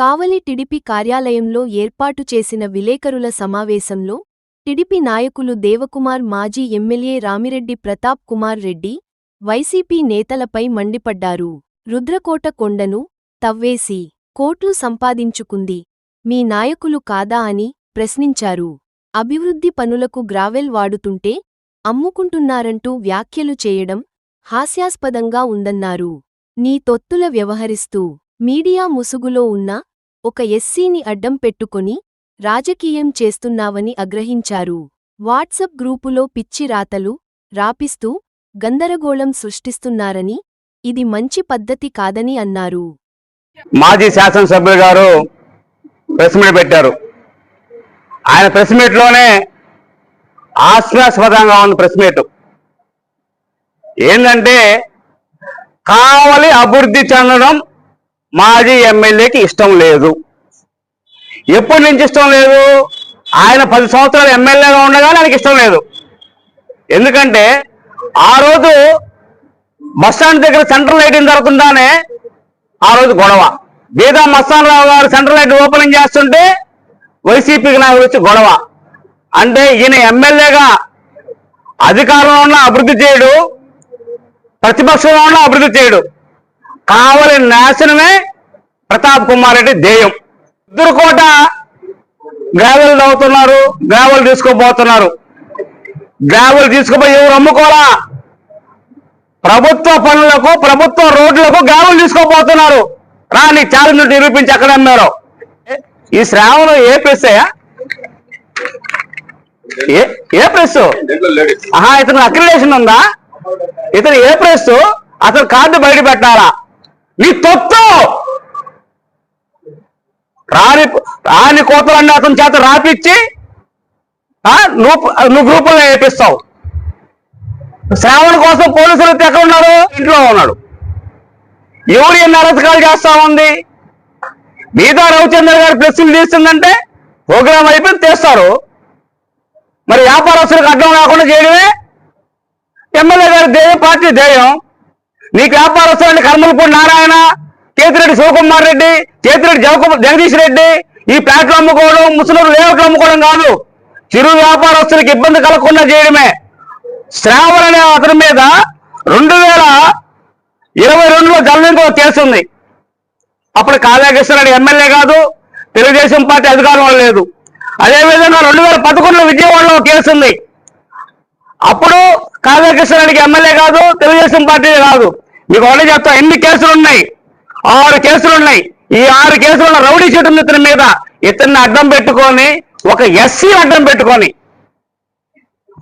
కావలి TDP కార్యాలయంలో ఏర్పాటు చేసిన విలేకరుల సమావేశంలో టిడిపి నాయకులు దేవకుమార్ మాజీ ఎమ్మెల్యే రామిరెడ్డి ప్రతాప్ కుమార్ రెడ్డి వైసీపీ నేతలపై మండిపడ్డారు. రుద్రకోట కొండను తవ్వేసి కోట్లు సంపాదించుకుంది. మీ నాయకులు కాదా అని ప్రశ్నించారు. అభివృద్ధి పనులకు గ్రావెల్ వాడుతుంటే అమ్ముకుంటున్నారంటూ వ్యాఖ్యలు చేయడం హాస్యాస్పదంగా ఉందన్నారు. నీ తొత్తుల వ్యవహరిస్తూ మీడియా ముసుగులో ఉన్న ఒక ఎస్సీని అడ్డం పెట్టుకొని రాజకీయం చేస్తున్నావని అగ్రహించారు వాట్సప్ గ్రూపులో పిచ్చి రాతలు రాపిస్తూ గందరగోళం సృష్టిస్తున్నారని ఇది మంచి పద్ధతి కాదని అన్నారు. మాజీ శాసనసభ్యులు గారు ప్రెస్ మీట్ పెట్టారు. ఆయన ప్రెస్ మీట్లోనే ఉంది ప్రెస్ మీట్. ఏంటంటే కావలి అభివృద్ధి చెందడం మాజీ ఎమ్మెల్యేకి ఇష్టం లేదు. ఎప్పటి నుంచి ఇష్టం లేదు? ఆయన పది సంవత్సరాలు ఎమ్మెల్యేగా ఉండగానే ఆయనకి ఇష్టం లేదు. ఎందుకంటే ఆ రోజు మస్టాండ్ దగ్గర సెంట్రల్ లైటింగ్ జరుగుతుందానే ఆ రోజు గొడవ. బీదా మస్తానరావు గారు సెంట్రల్ లైట్ ఓపెనింగ్ చేస్తుంటే వైసీపీకి నాకు వచ్చి గొడవ. అంటే ఈయన ఎమ్మెల్యేగా అధికారంలో ఉన్న అభివృద్ధి చేయడు ప్రతిపక్షంలో ఉన్న అభివృద్ధి చేయడు. కావలి నాశనమే ప్రతాప్ కుమార్ రెడ్డి ధ్యేయం ఇద్దరుకోట గ్రావెల్ అవుతున్నారు గ్రావెల్ తీసుకోబోతున్నారు గ్రావెల్ తీసుకుపోయి ఎవరు అమ్ముకోరా ప్రభుత్వ పనులకు ప్రభుత్వ రోడ్లకు గ్రావెల్ తీసుకోబోతున్నారు రా నీకు ఛాలెంజ్ నిరూపించి ఎక్కడ అమ్మారు. ఈ శ్రావణం ఏ ప్రెస్ అయ్యా? ఏ ప్రెస్? ఆహా ఇతను అక్రిడేషన్ ఉందా? ఇతను ఏ ప్రెస్? అతను కార్డు బయట పెట్టాలా? నీ తొత్తు రాని రాని కోతలన్నీ అతని చేత రాపిచ్చి నువ్వు నువ్వు గ్రూపుల్లో వేపిస్తావు. శ్రావణ కోసం పోలీసులు ఎక్కడ ఉన్నారు? ఇంట్లో ఉన్నాడు. ఎవరు ఎన్ని అరచకాలు చేస్తా ఉంది? మిగతా రవిచంద్ర గారు ప్రెస్సులు తీస్తుందంటే ప్రోగ్రామ్ అయిపోయి తీస్తారు. మరి వ్యాపారస్తులకు అడ్డం రాకుండా చేయడమే? ఎమ్మెల్యే గారి ధ్యేయం పార్టీ ధ్యేయం నీకు వ్యాపారస్తులు కర్మలపూడి నారాయణ కేతిరెడ్డి శివకుమార్ రెడ్డి కేతిరెడ్డి జగకు- జగదీష్ రెడ్డి ఈ ప్లాట్లు అమ్ముకోవడం ముసలూరు లేఅవుట్లు అమ్ముకోవడం కాదు. చిరు వ్యాపారస్తులకు ఇబ్బంది కలగకుండా చేయడమే. శ్రావణ అనే అతని మీద రెండు వేల ఇరవై రెండులో జలనింకో కేసు ఉంది. అప్పుడు కావ్యకృష్ణారెడ్డి ఎమ్మెల్యే కాదు తెలుగుదేశం పార్టీ అధికారంలో లేదు. అదేవిధంగా రెండు వేల పదకొండులో విజయవాడలో కేసు ఉంది. అప్పుడు కావ్యకృష్ణారెడ్డికి ఎమ్మెల్యే కాదు తెలుగుదేశం పార్టీ కాదు. మీకు ఒకటే చెప్తా ఎన్ని కేసులు ఉన్నాయి ఆరు కేసులు ఉన్నాయి ఈ ఆరు కేసులు రౌడీ షీట్ ఉంది ఇతని మీద ఇతన్ని అడ్డం పెట్టుకొని ఒక ఎస్సీ అడ్డం పెట్టుకొని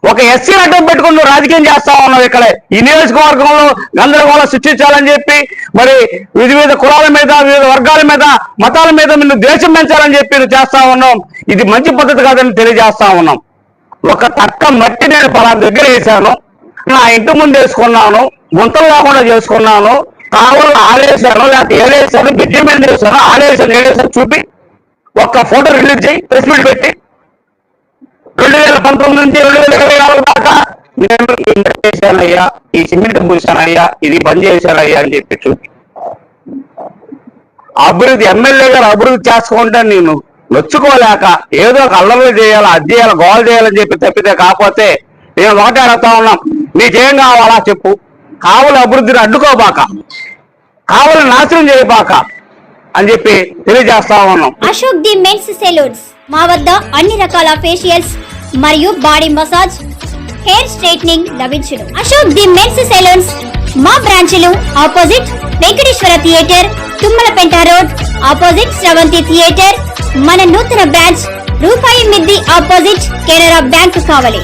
ఒక ఎస్సీ అడ్డం పెట్టుకుని నువ్వు రాజకీయం చేస్తా ఉన్నావు ఇక్కడ. ఈ నియోజకవర్గంలో గందరగోళం సృష్టించాలని చెప్పి మరి వివిధ వివిధ కులాల మీద వివిధ వర్గాల మీద మతాల మీద నిన్ను దేశం పెంచాలని చెప్పి నువ్వు చేస్తా ఉన్నాం ఇది మంచి పద్ధతి కాదని తెలియజేస్తా ఉన్నాం. ఒక తక్క మట్టి నేను పలానా దగ్గర వేశాను. నా ఇంటి ముందు వేసుకున్నాను గుంతలు లేకుండా చేసుకున్నాను కావాలి ఆడేశాను లేకపోతే ఏడేశాను బిడ్డ మీద వేసాను ఆడేశాను ఏడేశాను చూపి. ఒక్క ఫోటో రిలీజ్ చేయి ప్రెస్ మీట్ పెట్టి. రెండు వేల పంతొమ్మిది నుంచి రెండు వేల ఇరవై నాలుగు దాకా నేను ఇంత చేశానయ్యా ఈ సిమెంట్ పూసానయ్యా ఇది బంద్ చేశానయ్యా అని చెప్పి చూపి. అభివృద్ధి ఎమ్మెల్యే గారు అభివృద్ధి చేసుకుంటే నేను నొచ్చుకోలేక ఏదో ఒక అల్లరి చేయాలి అది చేయాలి గోల్ చేయాలని చెప్పి తప్పితే కాకపోతే మేము ఒకటే అడుగుతా ఉన్నాం? నీకేం కావాలా చెప్పు. కావుల అభివృద్ధిని అడ్డుకోబాక. కావులను నాశనం చేయబాక అని చెప్పి తెలియజేస్తా ఉన్నాం. Ashok the men's salons. మా వద్ద అన్ని రకాల ఫేషియల్స్ మరియు బాడీ మసాజ్ హెయిర్ స్ట్రైట్నింగ్ లభించును. Ashok the men's salons. మా బ్రాంచ్లు opposite Venkateswara theatre Tummalapenta road opposite Sravanthi theatre. మన నూతన బ్రాంచ్ రూపాయి మిద్ది ఆపోజిట్ కెనరా బ్యాంక్ కావాలి.